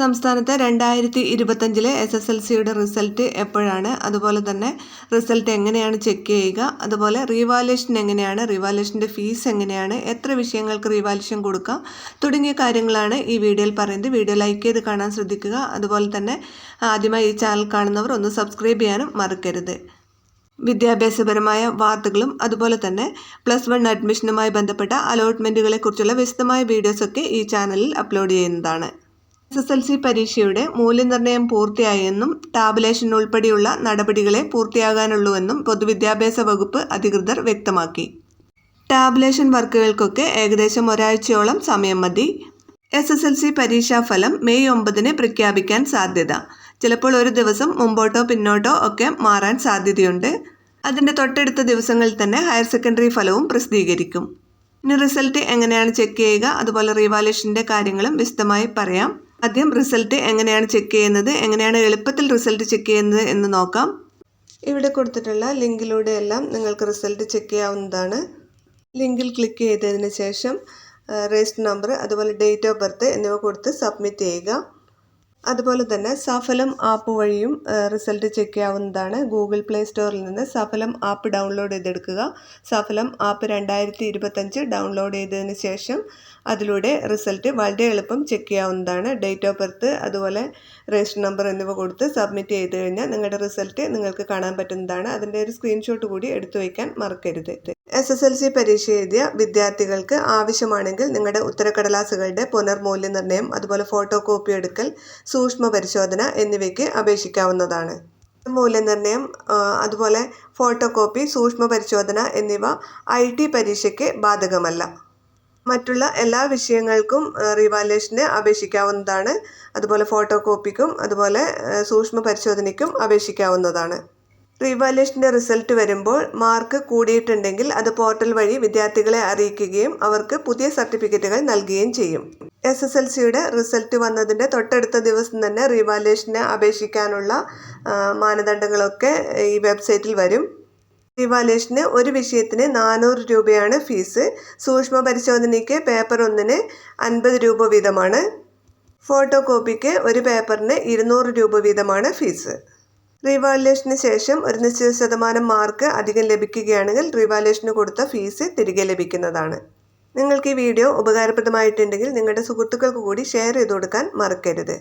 സംസ്ഥാനത്ത് രണ്ടായിരത്തി ഇരുപത്തഞ്ചിലെ എസ് എസ് എൽ സിയുടെ റിസൾട്ട് എപ്പോഴാണ്? അതുപോലെ തന്നെ റിസൾട്ട് എങ്ങനെയാണ് ചെക്ക് ചെയ്യുക? അതുപോലെ റീവാലുവേഷൻ എങ്ങനെയാണ്? റീവാലുവേഷന്റെ ഫീസ് എങ്ങനെയാണ്? എത്ര വിഷയങ്ങൾക്ക് റീവാലുവേഷൻ കൊടുക്കാം? തുടങ്ങിയ കാര്യങ്ങളാണ് ഈ വീഡിയോയിൽ പറയുന്നത്. വീഡിയോ ലൈക്ക് ചെയ്ത് കാണാൻ ശ്രദ്ധിക്കുക. അതുപോലെ തന്നെ ആദ്യമായി ഈ ചാനൽ കാണുന്നവർ ഒന്ന് സബ്സ്ക്രൈബ് ചെയ്യാനും മറക്കരുത്. വിദ്യാഭ്യാസപരമായ വാർത്തകളും അതുപോലെ തന്നെ പ്ലസ് വൺ അഡ്മിഷനുമായി ബന്ധപ്പെട്ട അലോട്ട്മെന്റുകളെക്കുറിച്ചുള്ള വിശദമായ വീഡിയോസൊക്കെ ഈ ചാനലിൽ അപ്ലോഡ് ചെയ്യുന്നതാണ്. എസ് എസ് എൽ സി പരീക്ഷയുടെ മൂല്യനിർണയം പൂർത്തിയായെന്നും ടാബുലേഷൻ ഉൾപ്പെടെയുള്ള നടപടികളെ പൂർത്തിയാകാനുള്ളൂവെന്നും പൊതുവിദ്യാഭ്യാസ വകുപ്പ് അധികൃതർ വ്യക്തമാക്കി. ടാബുലേഷൻ വർക്കുകൾക്കൊക്കെ ഏകദേശം ഒരാഴ്ചയോളം സമയം മതി. എസ് എസ് എൽ സി പരീക്ഷാഫലം മെയ് ഒമ്പതിന് പ്രഖ്യാപിക്കാൻ സാധ്യത. ചിലപ്പോൾ ഒരു ദിവസം മുമ്പോട്ടോ പിന്നോട്ടോ ഒക്കെ മാറാൻ സാധ്യതയുണ്ട്. അതിന്റെ തൊട്ടടുത്ത ദിവസങ്ങളിൽ തന്നെ ഹയർ സെക്കൻഡറി ഫലവും പ്രസിദ്ധീകരിക്കും. ഇനി റിസൾട്ട് എങ്ങനെയാണ് ചെക്ക് ചെയ്യുക? അതുപോലെ റീവാലേഷന്റെ കാര്യങ്ങളും വിശദമായി പറയാം. ആദ്യം റിസൾട്ട് എങ്ങനെയാണ് ചെക്ക് ചെയ്യുന്നത്? എങ്ങനെയാണ് എളുപ്പത്തിൽ റിസൾട്ട് ചെക്ക് ചെയ്യുന്നത് എന്ന് നോക്കാം. ഇവിടെ കൊടുത്തിട്ടുള്ള ലിങ്കിലൂടെ എല്ലാം നിങ്ങൾക്ക് റിസൾട്ട് ചെക്ക് ചെയ്യാവുന്നതാണ്. ലിങ്കിൽ ക്ലിക്ക് ചെയ്തതിന് ശേഷം രജിസ്റ്റർ നമ്പർ അതുപോലെ ഡേറ്റ് ഓഫ് ബർത്ത് എന്നിവ കൊടുത്ത് സബ്മിറ്റ് ചെയ്യുക. അതുപോലെ തന്നെ സഫലം ആപ്പ് വഴിയും റിസൾട്ട് ചെക്ക് ചെയ്യാവുന്നതാണ്. ഗൂഗിൾ പ്ലേ സ്റ്റോറിൽ നിന്ന് സഫലം ആപ്പ് ഡൗൺലോഡ് ചെയ്തെടുക്കുക. സഫലം ആപ്പ് രണ്ടായിരത്തി ഇരുപത്തഞ്ച് ഡൗൺലോഡ് ചെയ്തതിന് ശേഷം അതിലൂടെ റിസൾട്ട് വളരെ എളുപ്പം ചെക്ക് ചെയ്യാവുന്നതാണ്. ഡേറ്റ് ഓഫ് ബർത്ത് അതുപോലെ രജിസ്റ്റർ നമ്പർ എന്നിവ കൊടുത്ത് സബ്മിറ്റ് ചെയ്ത് കഴിഞ്ഞാൽ നിങ്ങളുടെ റിസൾട്ട് നിങ്ങൾക്ക് കാണാൻ പറ്റുന്നതാണ്. അതിന്റെ ഒരു സ്ക്രീൻഷോട്ട് കൂടി എടുത്തു വയ്ക്കാൻ മറക്കരുത്. എസ് എസ് എൽ സി പരീക്ഷ എഴുതിയ വിദ്യാർത്ഥികൾക്ക് ആവശ്യമാണെങ്കിൽ നിങ്ങളുടെ ഉത്തരക്കടലാസുകളുടെ പുനർമൂല്യനിർണയം അതുപോലെ ഫോട്ടോ കോപ്പി എടുക്കൽ സൂക്ഷ്മ പരിശോധന എന്നിവയ്ക്ക് അപേക്ഷിക്കാവുന്നതാണ്. മൂല്യനിർണയം അതുപോലെ ഫോട്ടോ കോപ്പി സൂക്ഷ്മ പരിശോധന എന്നിവ ഐ ടി പരീക്ഷയ്ക്ക് ബാധകമല്ല. മറ്റുള്ള എല്ലാ വിഷയങ്ങൾക്കും റിവാലുവേഷന് അപേക്ഷിക്കാവുന്നതാണ്. അതുപോലെ ഫോട്ടോ കോപ്പിക്കും അതുപോലെ സൂക്ഷ്മ പരിശോധനയ്ക്കും അപേക്ഷിക്കാവുന്നതാണ്. റീവാലുവേഷന്റെ റിസൾട്ട് വരുമ്പോൾ മാർക്ക് കൂടിയിട്ടുണ്ടെങ്കിൽ അത് പോർട്ടൽ വഴി വിദ്യാർത്ഥികളെ അറിയിക്കുകയും അവർക്ക് പുതിയ സർട്ടിഫിക്കറ്റുകൾ നൽകുകയും ചെയ്യും. എസ് എസ് എൽ സിയുടെ റിസൾട്ട് വന്നതിന്റെ തൊട്ടടുത്ത ദിവസം തന്നെ റീവാലുവേഷന് അപേക്ഷിക്കാനുള്ള മാനദണ്ഡങ്ങളൊക്കെ ഈ വെബ്സൈറ്റിൽ വരും. റീവാലേഷന് ഒരു വിഷയത്തിന് നാനൂറ് രൂപയാണ് ഫീസ്. സൂക്ഷ്മ പരിശോധനയ്ക്ക് പേപ്പർ ഒന്നിന് അൻപത് രൂപ വീതമാണ്. ഫോട്ടോ കോപ്പിക്ക് ഒരു പേപ്പറിന് ഇരുന്നൂറ് രൂപ വീതമാണ് ഫീസ്. റീവാലുവേഷന് ശേഷം ഒരു നിശ്ചിത ശതമാനം മാർക്ക് അധികം ലഭിക്കുകയാണെങ്കിൽ റീവാലുവേഷന് കൊടുത്ത ഫീസ് തിരികെ ലഭിക്കുന്നതാണ്. നിങ്ങൾക്ക് ഈ വീഡിയോ ഉപകാരപ്രദമായിട്ടുണ്ടെങ്കിൽ നിങ്ങളുടെ സുഹൃത്തുക്കൾക്ക് കൂടി ഷെയർ ചെയ്ത് കൊടുക്കാൻ മറക്കരുത്.